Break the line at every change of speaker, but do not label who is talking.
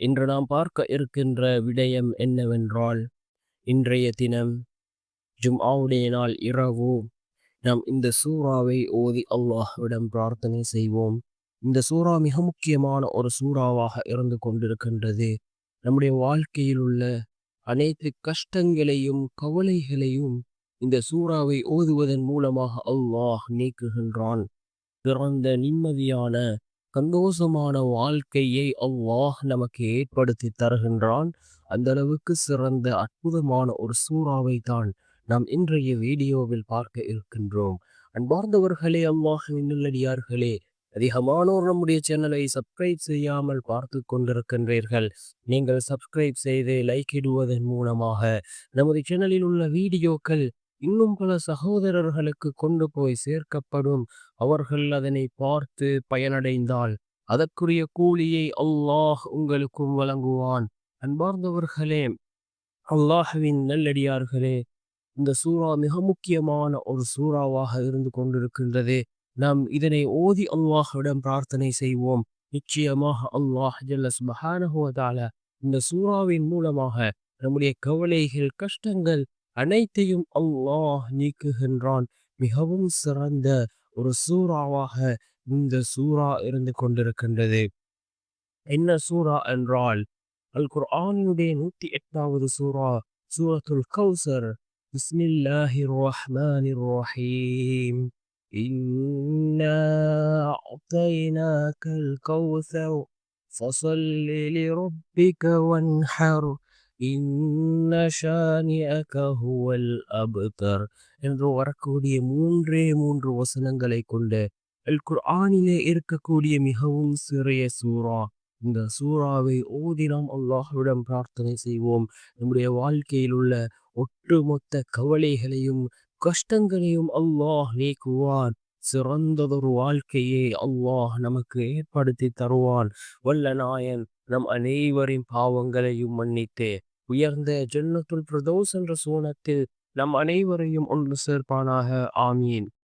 இன்று நாம் பார்க்க இருக்கின்ற விடயம் என்னவென்றால் இன்றைய தினம் ஜும்ஆவுடைய நாள் இரவு. நாம் இந்த சூறாவை ஓதி அல்லாஹ்விடம் பிரார்த்தனை செய்வோம். இந்த சூறா மிக முக்கியமான ஒரு சூறாவாக இருந்து கொண்டிருக்கின்றது. நம்முடைய வாழ்க்கையில் உள்ள அனைத்து கஷ்டங்களையும் கவலைகளையும் இந்த சூறாவை ஓதுவதன் மூலமாக அல்லாஹ் நீக்குகின்றான். பிறந்த நிம்மதியான சந்தோஷமான வாழ்க்கையை அல்லாஹ் நமக்கு ஏற்படுத்தி தருகின்றான். அந்த அளவுக்கு சிறந்த அற்புதமான ஒரு சூறாவை தான் நாம் இன்றைய வீடியோவில் பார்க்க இருக்கின்றோம். அன்பார்ந்தவர்களே அல்லாஹின் நல்லடியார்களே அதிகமானோர் நம்முடைய சேனலை சப்ஸ்கிரைப் செய்யாமல் பார்த்து கொண்டிருக்கின்றீர்கள். நீங்கள் சப்ஸ்கிரைப் செய்து லைக் இடுவதன் மூலமாக நமது சேனலில் உள்ள வீடியோக்கள் இன்னும் பல சகோதரர்களுக்கு கொண்டு போய் சேர்க்கப்படும். அவர்கள் அதனை பார்த்து பயனடைந்தால் அதற்குரிய கூலியை அல்லாஹ் உங்களுக்கும் வழங்குவான். அன்பார்ந்தவர்களே அல்லாஹுவின் நல்லடியார்களே இந்த சூறா மிக முக்கியமான ஒரு சூறாவாக இருந்து கொண்டிருக்கின்றது. நாம் இதனை ஓதி அல்லாஹிடம் பிரார்த்தனை செய்வோம். நிச்சயமாக அல்லாஹ் ஜல்லஸ் ஜல்ல இந்த சூறாவின் மூலமாக நம்முடைய கவலைகள் கஷ்டங்கள் அனைத்தையும் அல்லாஹ் நீக்குகின்றான் மிகவும் சிறந்த ஒரு சூறாவாக இந்த சூறா இருந்து கொண்டிருக்கின்றது என்ன சூறா என்றால் அல் குர்ஆனுடைய நூத்தி எட்டாவது சூறா சூரத்துல் கௌசர் பிஸ்மில்லாஹிர் ரஹ்மானிர் ரஹீம் إنا أعطيناك الكوثر فصل لربك وانحر இன்ன ஹுவல் அபுதர் என்று வரக்கூடிய மூன்றே மூன்று வசனங்களை கொண்ட அல் குர்ஆனிலே இருக்கக்கூடிய மிகவும் சிறிய சூறா. இந்த சூறாவை ஓதி நாம் அல்லாஹுவிடம் பிரார்த்தனை செய்வோம். நம்முடைய வாழ்க்கையில் உள்ள ஒட்டுமொத்த கவலைகளையும் கஷ்டங்களையும் அல்லாஹ் நீக்குவான். சிறந்ததொரு வாழ்க்கையை அல்லாஹ் நமக்கு ஏற்படுத்தி தருவான். வல்ல நாயன் நம் அனைவரின் பாவங்களையும் மன்னித்து. உயர்ந்த ஜன்னத்துல் பிரதோஸ் என்ற சூனத்தில் நம் அனைவரையும் ஒன்று சேர்ப்பானாக. ஆமீன்.